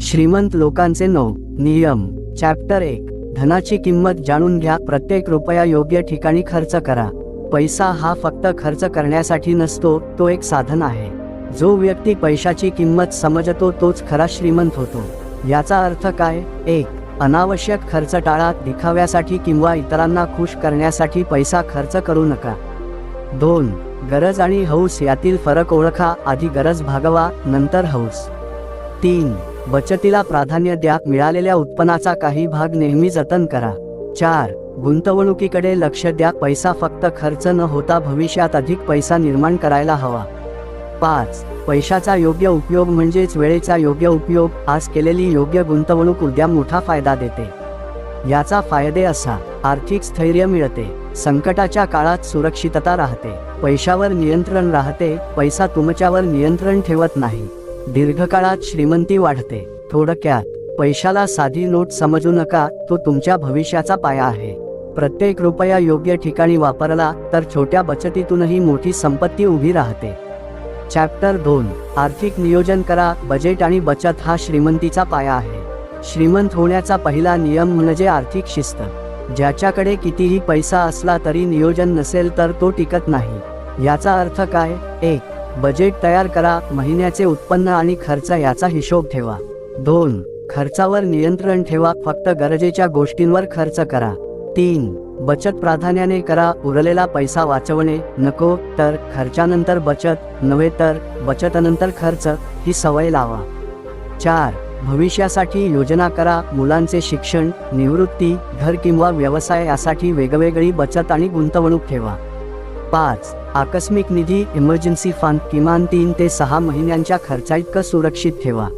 श्रीमंत लोकांचे नऊ. नियम. चॅप्टर एक. धनाची किंमत जाणून घ्या. प्रत्येक रुपया योग्य ठिकाणी खर्च करा. पैसा हा फक्त खर्च करण्यासाठी नसतो तो एक साधन आहे. जो व्यक्ती पैशाची किंमत समजतो तोच खरा श्रीमंत होतो. याचा अर्थ काय? एक. अनावश्यक खर्च टाळा दिखाव्यासाठी किंवा इतरांना खुश करण्यासाठी पैसा खर्च करू नका. दोन. गरज आणि हौस यातील फरक ओळखा. आधी गरज भागवा नंतर हौस. तीन. बचतीला प्राधान्य द्या मिळालेल्या उत्पन्नाचा काही भाग नेहमी जतन करा. चार गुंतवणुकीकडे लक्ष द्या पैसा फक्त खर्च न होता भविष्यात अधिक पैसा निर्माण करायला हवा. पाच पैशाचा योग्य उपयोग म्हणजेच वेळेचा योग्य उपयोग आज केलेली योग्य गुंतवणूक उद्या मोठा फायदा देते. याचा फायदे असा आर्थिक स्थैर्य मिळते संकटाच्या काळात सुरक्षितता राहते पैशावर नियंत्रण राहते पैसा तुमच्यावर नियंत्रण ठेवत नाही. दीर्घकाळात श्रीमंती वाढते. थोडक्यात पैशाला साधी नोट समजू नका तो तुमच्या भविष्याचा पाया आहे. प्रत्येक रुपया योग्य ठिकाणी वापरला तर छोट्या बचतीतूनही मोठी संपत्ती उभी राहते. चॅप्टर दोन. आर्थिक नियोजन करा बजेट आणि बचत हा श्रीमंतीचा पाया आहे. श्रीमंत होण्याचा पहिला नियम म्हणजे आर्थिक शिस्त. ज्याच्याकडे कितीही पैसा असला तरी नियोजन नसेल तर तो टिकत नाही. याचा अर्थ काय? एक बजेट तयार करा महिन्याचे उत्पन्न आणि खर्च याचा हिशोब ठेवा. दोन खर्चावर नियंत्रण ठेवा फक्त गरजेच्या गोष्टींवर खर्च करा. तीन बचत प्राधान्याने करा उरलेला पैसा वाचवणे नको तर खर्चानंतर बचत नव्हे तर बचतनंतर खर्च ही सवय लावा. चार भविष्यासाठी योजना करा मुलांचे शिक्षण निवृत्ती घर किंवा व्यवसाय यासाठी वेगवेगळी बचत आणि गुंतवणूक ठेवा. पाच आकस्मिक निधी इमर्जन्सी फंड किमान तीन ते सहा महिन्यांच्या खर्चाइतकं सुरक्षित ठेवा.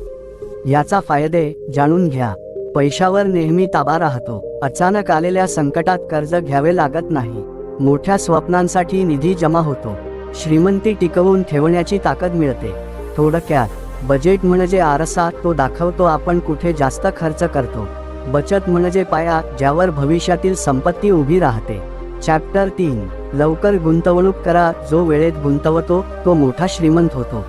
याचा फायदे जाणून घ्या. पैशावर नेहमी ताबा राहतो. अचानक आलेल्या संकटात कर्ज घ्यावे लागत नाही. मोठ्या स्वप्नांसाठी निधी जमा होतो. श्रीमंती टिकवून ठेवण्याची ताकद मिळते. थोडक्यात बजेट म्हणजे आरसा तो दाखवतो आपण कुठे जास्त खर्च करतो. बचत म्हणजे पाया ज्यावर भविष्यातील संपत्ती उभी राहते. चॅप्टर तीन. लवकर गुंतवणूक करा. जो वेळेत गुंतवतो तो मोठा श्रीमंत होतो.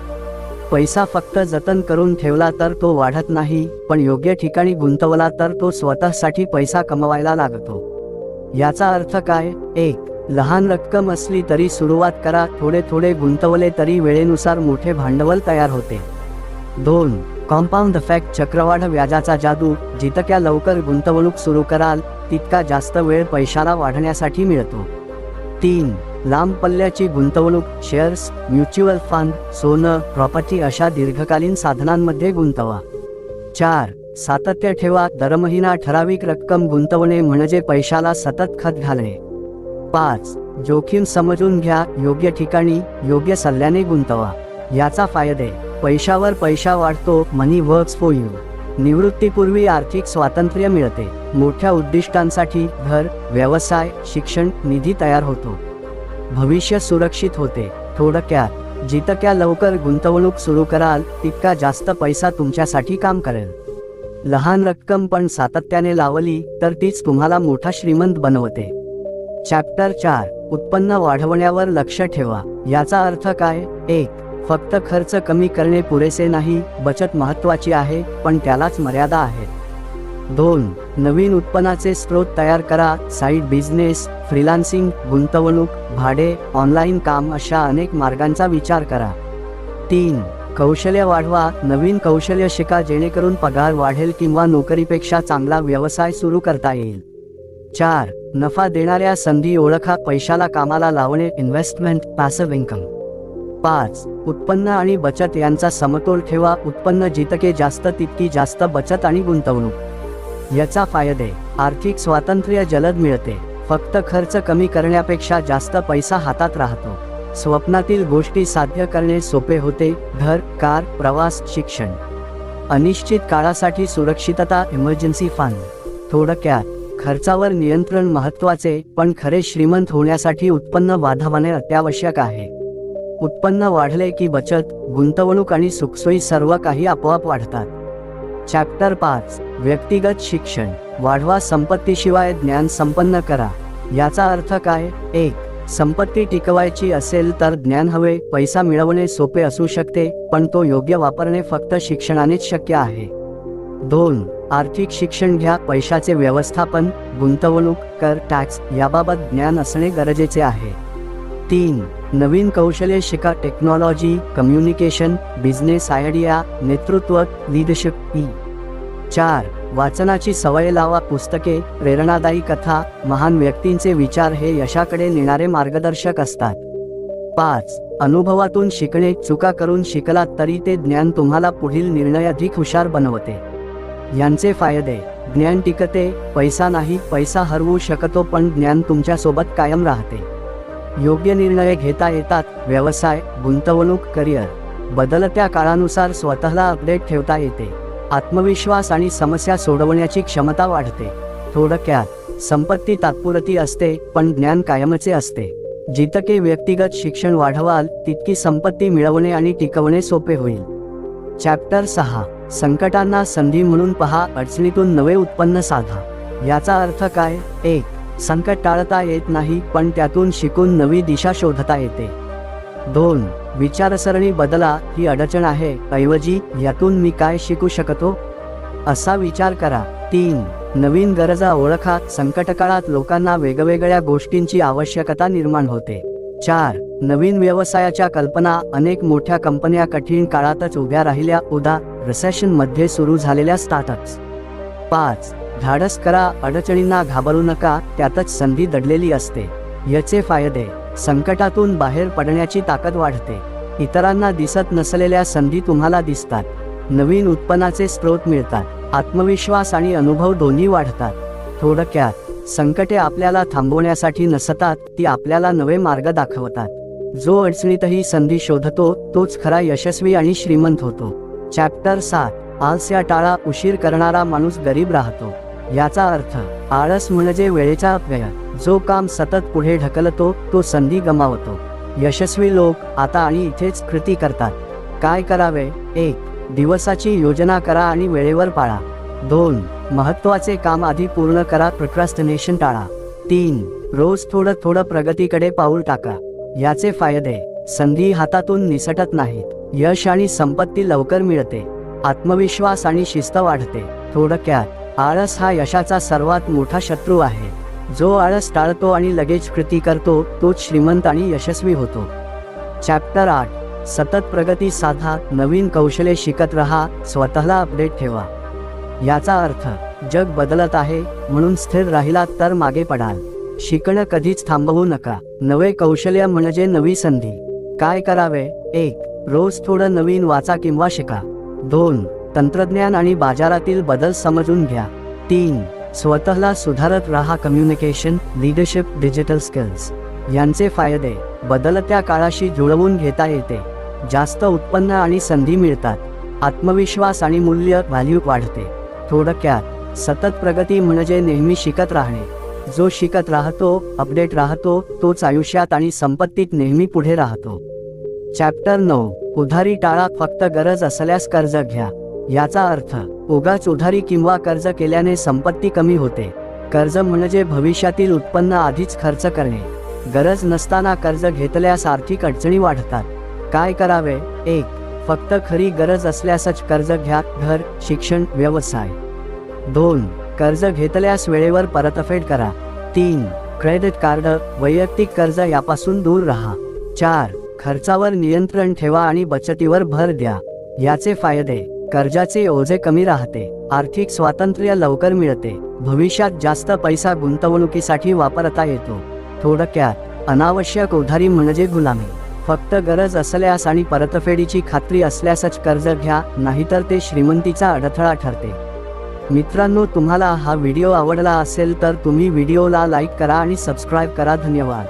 पैसा फक्त जतन करून ठेवला तर तो वाढत नाही पण योग्य ठिकाणी गुंतवला तर तो स्वतःसाठी पैसा कमवायला लागतो. याचा अर्थ काय? एक लहान रक्कम असली तरी सुरुवात करा. थोडे थोडे गुंतवले तरी वेळेनुसार मोठे भांडवल तयार होते. दोन कॉम्पाऊंड इफेक्ट चक्रवाढ व्याजाचा जादू जितक्या लवकर गुंतवणूक सुरू कराल तितका जास्त वेळ पैशाला वाढण्यासाठी मिळतो. तीन लांब पल्ल्याची गुंतवणूक शेअर्स म्युच्युअल फंड सोनं प्रॉपर्टी अशा दीर्घकालीन साधनांमध्ये गुंतवा. चार सातत्य ठेवा दरमहिना ठराविक रक्कम गुंतवणे म्हणजे पैशाला सतत खत घालणे. पाच जोखीम समजून घ्या योग्य ठिकाणी योग्य सल्ल्याने गुंतवा. याचा फायदे. पैशावर पैसा वाढतो मनी वर्क्स फॉर यू निवृत्तीपूर्वी आर्थिक स्वातंत्र्य मिळते. मोठ्या उद्दिष्टांसाठी घर व्यवसाय शिक्षण निधी तयार होतो. भविष्य सुरक्षित होते. थोडक्यात जितक्या लवकर गुंतवणूक सुरू कराल तितका जास्त पैसा तुमच्यासाठी काम करेल. लहान रक्कम पण सातत्याने लावली तर तीच तुम्हाला मोठा श्रीमंत बनवते. चॅप्टर चार उत्पन्न वाढवण्यावर लक्ष ठेवा. याचा अर्थ काय? एक फक्त खर्च कमी करणे पुरेसे नाही बचत महत्वाची आहे पण त्यालाच मर्यादा आहेत दोन नवीन उत्पन्नाचे स्रोत तयार करा साईड बिझनेस फ्रीलान्सिंग गुंतवणूक भाडे ऑनलाईन काम अशा अनेक मार्गांचा विचार करा. तीन कौशल्य वाढवा नवीन कौशल्य शिका जेणेकरून पगार वाढेल किंवा नोकरीपेक्षा चांगला व्यवसाय सुरू करता येईल. चार नफा देणाऱ्या संधी ओळखा पैशाला कामाला लावणे इन्व्हेस्टमेंट पॅसिव्ह इन्कम पाच. उत्पन्न आणि बचत यांचा समतोल ठेवा. उत्पन्न जितके जास्त तितकी जास्त बचत आणि गुंतवणूक. याचा फायदे. आर्थिक स्वातंत्र्य जलद मिळते. फक्त खर्च कमी करण्यापेक्षा जास्त पैसा हातात राहतो. स्वप्नातील गोष्टी साध्य करणे सोपे होते. घर कार प्रवास शिक्षण. अनिश्चित काळासाठी सुरक्षितता इमर्जन्सी फंड थोडक्यात खर्चावर नियंत्रण महत्त्वाचे पण खरे श्रीमंत होण्यासाठी उत्पन्न वाढवणे अत्यावश्यक आहे. उत्पन्न वाढले की बचत गुंतवणूक आणि सुखसोयी सर्व काही आपोआप वाढतात. चॅप्टर पाच. व्यक्तिगत शिक्षण. वाढवा संपत्तीशिवाय ज्ञान संपन्न करा. याचा अर्थ काय? एक. संपत्ती टिकवायची असेल तर ज्ञान हवे पैसा मिळवणे सोपे असू शकते पण तो योग्य वापरणे फक्त शिक्षणानेच शक्य आहे. दोन. आर्थिक शिक्षण घ्या पैशाचे व्यवस्थापन गुंतवणूक कर टॅक्स याबाबत ज्ञान असणे गरजेचे आहे. तीन नवीन कौशल्ये शिका टेक्नॉलॉजी कम्युनिकेशन बिझनेस आयडिया नेतृत्व लिडरशिप ई चार वाचनाची सवय लावा पुस्तके प्रेरणादायी कथा महान व्यक्तींचे विचार हे यशाकडे नेणारे मार्गदर्शक असतात. पाच अनुभवातून शिकणे चुका करून शिकलात तरी ते ज्ञान तुम्हाला पुढील निर्णय अधिक हुशार बनवते. यांचे फायदे ज्ञान टिकते पैसा नाही पैसा हरवू शकतो पण ज्ञान तुमच्यासोबत कायम राहते. योग्य निर्णय घेता येतात. व्यवसाय गुंतवणूक करिअर. बदलत्या काळानुसार स्वतःला अपडेट ठेवता येते. आत्मविश्वास आणि समस्या सोडवण्याची क्षमता वाढते. थोडक्यात संपत्ती तात्पुरती असते पण ज्ञान कायमचे असते. जितके व्यक्तिगत शिक्षण वाढवाल तितकी संपत्ती मिळवणे आणि टिकवणे सोपे होईल. चॅप्टर सहा. संकटांना संधी म्हणून पहा अडचणीतून नवे उत्पन्न साधा. याचा अर्थ काय? एक संकट टाळता येत नाही पण त्यातून शिकून नवी दिशा शोधता येते. दोन विचारसरणी बदला ही अडचण आहे ऐवजी यातून मी काय शिकू शकतो? असा विचार करा. तीन नवीन गरजा ओळखा. संकटकाळात लोकांना वेगवेगळ्या गोष्टींची आवश्यकता निर्माण होते. चार नवीन व्यवसायाच्या कल्पना अनेक मोठ्या कंपन्या कठीण काळातच उभ्या राहिल्या. उदा रिसेशनमध्ये सुरू झालेल्या स्टार्टअप्स पाच धाडस करा अडचणींना घाबरू नका त्यातच संधी दडलेली असते. याचे फायदे संकटातून बाहेर पडण्याची ताकद वाढते. इतरांना दिसत नसलेल्या संधी तुम्हाला दिसतात. नवीन उत्पन्नाचे स्रोत मिळतात. आत्मविश्वास आणि अनुभव दोन्ही वाढतात. थोडक्यात संकटे आपल्याला थांबवण्यासाठी नसतात ती आपल्याला नवे मार्ग दाखवतात. जो अडचणीतही संधी शोधतो तोच खरा यशस्वी आणि श्रीमंत होतो. चॅप्टर सात. आलस्या टाळा उशीर करणारा माणूस गरीब राहतो. याचा अर्थ आळस म्हणजे वेळेचा अपव्यय. जो काम सतत पुढे ढकलतो तो संधी गमावतो. यशस्वी लोक आता आणि इथेच कृती करतात. काय करावे? एक दिवसाची योजना करा आणि वेळेवर पाळा. दोन महत्त्वाचे काम आधी पूर्ण करा प्रोक्रॅस्टिनेशन टाळा. तीन रोज थोडं थोडं प्रगतीकडे पाऊल टाका. याचे फायदे संधी हातातून निसटत नाहीत. यश आणि संपत्ती लवकर मिळते. आत्मविश्वास आणि शिस्त वाढते. थोडक्यात आळस हा यशाचा सर्वात मोठा शत्रू आहे. जो आळस टाळतो आणि लगेच कृती करतो तोच श्रीमंत आणि यशस्वी होतो. चॅप्टर आठ. सतत प्रगती साधा नवीन कौशल्ये शिकत रहा स्वतःला अपडेट ठेवा. याचा अर्थ जग बदलत आहे म्हणून स्थिर राहिला तर मागे पडाल. शिकणं कधीच थांबवू नका. नवे कौशल्य म्हणजे नवी संधी. काय करावे? एक रोज थोडं नवीन वाचा किंवा शिका. दोन तंत्रज्ञान आणि बाजारातील बदल समजून घ्या. तीन स्वतःला सुधारत राहा. कम्युनिकेशन लिडरशिप डिजिटल स्किल्स यांचे फायदे बदलत्या काळाशी जुळवून घेता येते. जास्त उत्पन्न आणि संधी मिळतात. आत्मविश्वास आणि मूल्य व्हॅल्यू वाढते. थोडक्यात सतत प्रगती म्हणजे नेहमी शिकत राहणे. जो शिकत राहतो अपडेट राहतो तोच आयुष्यात आणि संपत्तीत नेहमी पुढे राहतो. चॅप्टर नऊ. उधारी टाळा. फक्त गरज असल्यास कर्ज घ्या. याचा अर्थ उगाच उधारी किंवा कर्ज केल्याने संपत्ती कमी होते. कर्ज म्हणजे भविष्यातील उत्पन्न आधीच खर्च करणे. गरज नसताना कर्ज घेतल्यास आर्थिक अडचणी वाढतात. काय करावे? एक फक्त खरी गरज असल्यासच कर्ज घ्या घर शिक्षण व्यवसाय. दोन कर्ज घेतल्यास वेळेवर परतफेड करा. तीन क्रेडिट कार्ड वैयक्तिक कर्ज यापासून दूर राहा. चार खर्चावर नियंत्रण ठेवा आणि बचतीवर भर द्या. याचे फायदे कर्जाचे ओझे कमी राहते आर्थिक स्वातंत्र्य लवकर मिळते भविष्यात जास्त पैसा गुंतवणुकीसाठी वापरता येतो. थोडक्यात अनावश्यक उधारी म्हणजे गुलामी. फक्त गरज असल्यास आणि परतफेडीची खात्री असल्यासच कर्ज घ्या नाहीतर ते श्रीमंतीचा अडथळा ठरते. मित्रांनो तुम्हाला हा व्हिडिओ आवडला असेल तर तुम्ही व्हिडिओला लाईक करा आणि सबस्क्राईब करा. धन्यवाद.